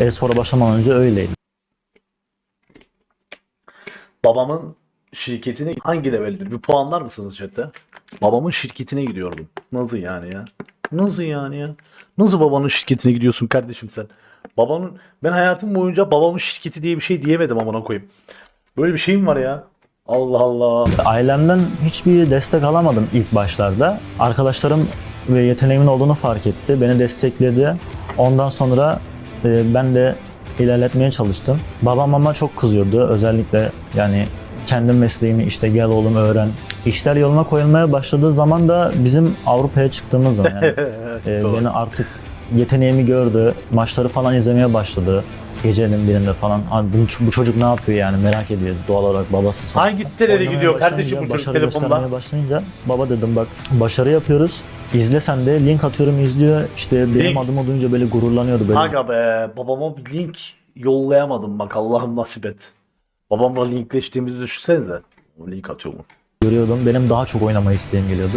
E-spora başlamadan önce öyleydi. Babamın şirketine hangi leveldir? Bir puanlar mısınız chatte? Babamın şirketine gidiyordum. Nasıl yani ya? Nasıl yani ya? Nasıl babanın şirketine gidiyorsun kardeşim sen? Babanın ben hayatım boyunca babamın şirketi diye bir şey diyemedim amına koyayım. Böyle bir şey mi var ya? Allah Allah. Ailemden hiçbir destek alamadım ilk başlarda. Arkadaşlarım ve yeteneğimin olduğunu fark etti. Beni destekledi. Ondan sonra e, ben de ilerletmeye çalıştım. Babam ama çok kızıyordu. Özellikle yani kendi mesleğimi işte gel oğlum öğren. İşler yoluna koyulmaya başladığı zaman da bizim Avrupa'ya çıktığımız zaman yani e, beni artık yeteneğimi gördü. Maçları falan izlemeye başladı. Gecenin birinde falan. Abi bu, bu çocuk ne yapıyor yani merak ediyor doğal olarak babası sonuçta. Hangi sitelere gidiyor kardeşim bu çocuk başarı telefonda? göstermeye başlayınca baba dedim bak başarı yapıyoruz. İzle sen de link atıyorum izliyor. İşte benim Link. adımı duyunca böyle gururlanıyordu böyle. Aga be babama bir link yollayamadım bak Allah'ım nasip et. Babamla linkleştiğimizi düşünsenize. Link atıyor mu? Görüyordum. Benim daha çok oynama isteğim geliyordu.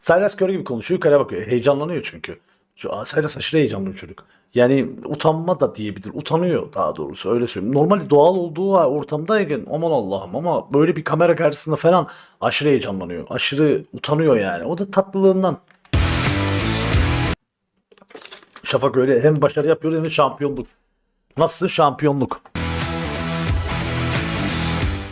Silas Kör gibi konuşuyor yukarıya bakıyor. Heyecanlanıyor çünkü. Şu Silas aşırı heyecanlı bir çocuk. Yani utanma da diyebilir. Utanıyor daha doğrusu öyle söyleyeyim. Normalde doğal olduğu ortamdayken aman Allah'ım ama böyle bir kamera karşısında falan aşırı heyecanlanıyor. Aşırı utanıyor yani. O da tatlılığından. Şafak öyle hem başarı yapıyor hem de şampiyonluk. Nasıl şampiyonluk?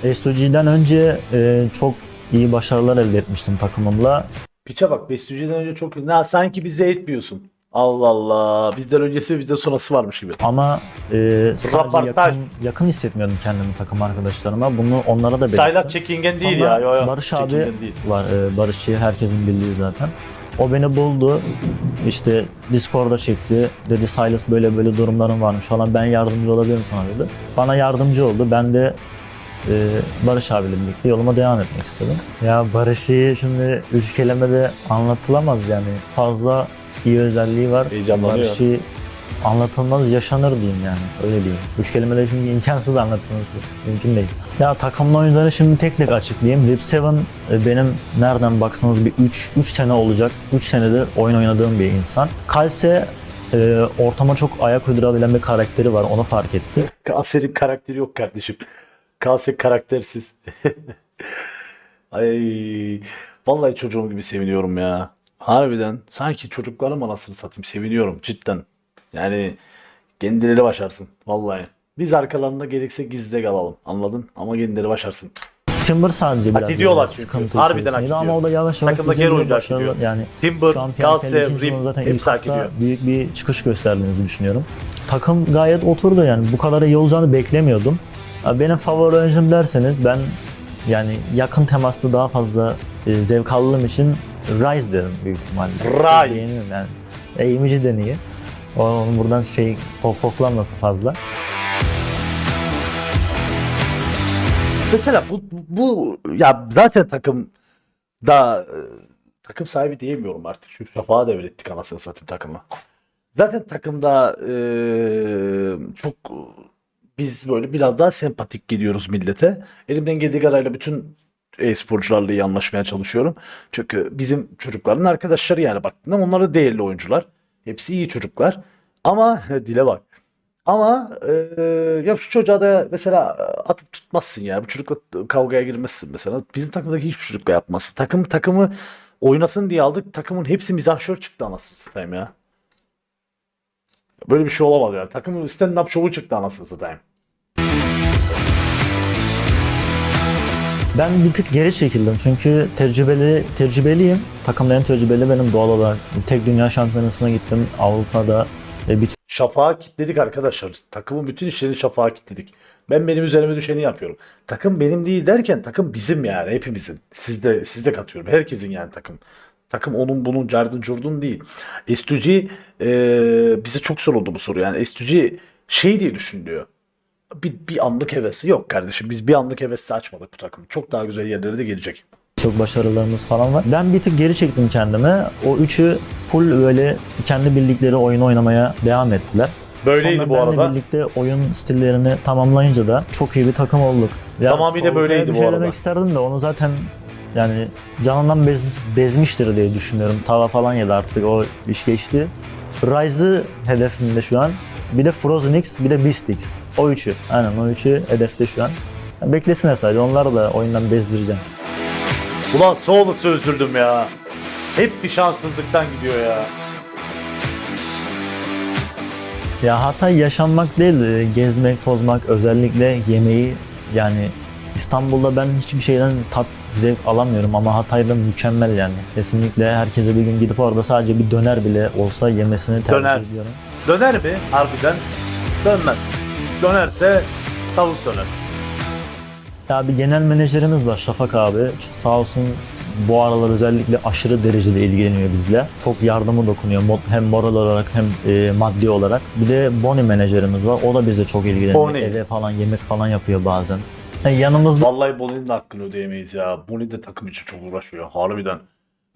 S2G'den önce e, çok iyi başarılar elde etmiştim takımımla. Piçe bak Bestücü'den önce çok Na, sanki bize etmiyorsun. Allah Allah. Bizden öncesi ve bizden sonrası varmış gibi. Ama e, sadece yakın, yakın hissetmiyordum kendimi takım arkadaşlarıma. Bunu onlara da belirttim. Saylat çekingen değil Sonra ya. Yo, yo. Barış abi Çekingen değil. var. E, Barışçı herkesin bildiği zaten. O beni buldu. İşte Discord'a çekti. Dedi Silas böyle böyle durumların varmış falan. Ben yardımcı olabilirim sana dedi. Bana yardımcı oldu. Ben de e, Barış abiyle birlikte yoluma devam etmek istedim. Ya Barış'ı şimdi üç kelimede anlatılamaz yani. Fazla iyi özelliği var. Heyecanlanıyor. Barış'ı anlatılmaz yaşanır diyeyim yani. Öyle diyeyim. Üç kelimede çünkü imkansız anlatılması. Mümkün değil. Ya takımın oyuncuları şimdi tek tek açıklayayım. Rip 7 e, benim nereden baksanız bir 3 3 sene olacak. 3 senedir oyun oynadığım bir insan. Kalse e, ortama çok ayak uydurabilen bir karakteri var. Onu fark ettik. Kaser'in karakteri yok kardeşim. Kase karaktersiz. Ay vallahi çocuğum gibi seviniyorum ya. Harbiden sanki çocuklarım anasını satayım seviniyorum cidden. Yani kendileri başarsın vallahi. Biz arkalarında gerekse gizli kalalım anladın ama kendileri başarsın. Timber sadece Hak biraz ediyorlar böyle çünkü. sıkıntı Harbiden hak ediyor. ama o da yavaş yavaş Takımdaki her oyuncu hak ediyor. Yani Timber, Rip sezonu zaten hepsi hak ediyor. büyük bir çıkış gösterdiğimizi düşünüyorum. Takım gayet oturdu yani bu kadar iyi olacağını beklemiyordum. Benim favori oyuncum derseniz ben yani yakın temasta daha fazla e, zevk aldığım için Rise derim büyük ihtimalle. Rise. Beğeniyorum yani. Eğimici deniyor. Onun buradan şey pop poplanması fazla. Mesela bu, bu ya zaten takım da e, takım sahibi diyemiyorum artık. Şu Şafak'a devrettik anasını satayım takımı. Zaten takımda e, çok biz böyle biraz daha sempatik geliyoruz millete. Elimden geldiği kadarıyla bütün e-sporcularla iyi anlaşmaya çalışıyorum. Çünkü bizim çocukların arkadaşları yani baktığında onlar da değerli oyuncular. Hepsi iyi çocuklar. Ama dile bak. Ama e, ya şu çocuğa da mesela atıp tutmazsın ya. Bu çocukla kavgaya girmezsin mesela. Bizim takımdaki hiçbir çocukla yapmaz. Takım takımı oynasın diye aldık. Takımın hepsi mizahşör çıktı anasını satayım ya. Böyle bir şey olamaz yani. Takımın stand-up şovu çıktı anasını satayım. Ben bir tık geri çekildim çünkü tecrübeli tecrübeliyim. Takımda en tecrübeli benim doğal olarak. Tek dünya şampiyonasına gittim. Avrupa'da e, bir Şafağı kitledik arkadaşlar. Takımın bütün işlerini şafağa kitledik. Ben benim üzerime düşeni yapıyorum. Takım benim değil derken takım bizim yani hepimizin. Sizde sizde katıyorum. Herkesin yani takım. Takım onun bunun cardın curdun değil. S2G e, bize çok soruldu bu soru. Yani S2G şey diye düşünülüyor. Bir, bir anlık hevesi yok kardeşim. Biz bir anlık hevesle açmadık bu takımı. Çok daha güzel yerlere de gelecek. çok başarılarımız falan var. Ben bir tık geri çektim kendime. O üçü full böyle kendi bildikleri oyunu oynamaya devam ettiler. Böyleydi Sonra bu arada. birlikte oyun stillerini tamamlayınca da çok iyi bir takım olduk. Ya Tamamıyla böyleydi bir bu şey arada. demek isterdim de onu zaten yani canından bez, bezmiştir diye düşünüyorum. Tava falan yedi artık o iş geçti. Ryze'ı hedefimde şu an. Bir de Frozen X, bir de Beast X. O üçü. Aynen o üçü hedefte şu an. Beklesinler sadece. Onları da oyundan bezdireceğim. Ulan Soğulus'u üzüldüm ya. Hep bir şanssızlıktan gidiyor ya. Ya Hatay yaşanmak değil, de gezmek, tozmak, özellikle yemeği yani İstanbul'da ben hiçbir şeyden tat, zevk alamıyorum ama Hatay'da mükemmel yani. Kesinlikle herkese bir gün gidip orada sadece bir döner bile olsa yemesini tercih Döner. ediyorum. Döner mi? Harbiden dönmez. Dönerse tavuk döner. Ya bir genel menajerimiz var Şafak abi. Sağ olsun bu aralar özellikle aşırı derecede ilgileniyor bizle. Çok yardımı dokunuyor hem moral olarak hem e, maddi olarak. Bir de Boni menajerimiz var. O da bize çok ilgileniyor. Boni. Eve falan yemek falan yapıyor bazen. Yani yanımızda Vallahi Boni'nin de hakkını ödeyemeyiz ya. Boni de takım için çok uğraşıyor harbiden.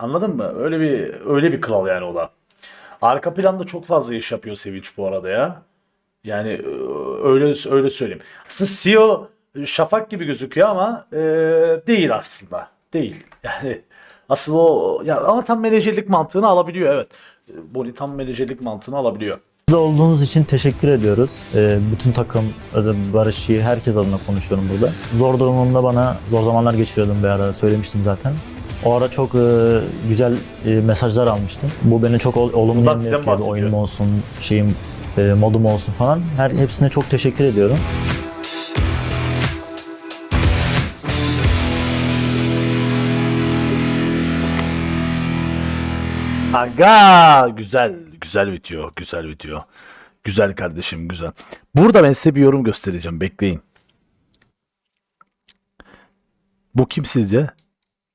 Anladın mı? Öyle bir öyle bir kral yani o da. Arka planda çok fazla iş yapıyor Sevinç bu arada ya. Yani e, öyle öyle söyleyeyim. Aslında CEO Şafak gibi gözüküyor ama e, değil aslında. Değil. Yani asıl o ya ama tam menajerlik mantığını alabiliyor evet. E, Boni tam menajerlik mantığını alabiliyor. olduğunuz için teşekkür ediyoruz. E, bütün takım, özel- Barış'ı, herkes adına konuşuyorum burada. Zor durumumda bana zor zamanlar geçiriyordum bir ara söylemiştim zaten. O ara çok e, güzel e, mesajlar almıştım. Bu beni çok ol- olumlu Bundan yönde etkiledi. bahsediyor. Oyunum olsun, şeyim, e, modum olsun falan. Her hepsine çok teşekkür ediyorum. Aga güzel güzel video güzel video. Güzel kardeşim güzel. Burada ben size bir yorum göstereceğim bekleyin. Bu kim sizce?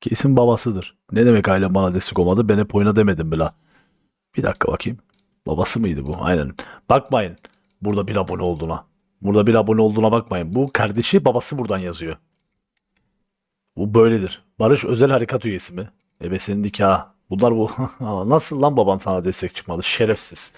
Kesin babasıdır. Ne demek ailem bana destek olmadı? Ben hep oyna demedim bile. Bir dakika bakayım. Babası mıydı bu? Aynen. Bakmayın. Burada bir abone olduğuna. Burada bir abone olduğuna bakmayın. Bu kardeşi babası buradan yazıyor. Bu böyledir. Barış özel harekat üyesi mi? Ebesinin nikahı. Bunlar bu. Nasıl lan baban sana destek çıkmadı? Şerefsiz.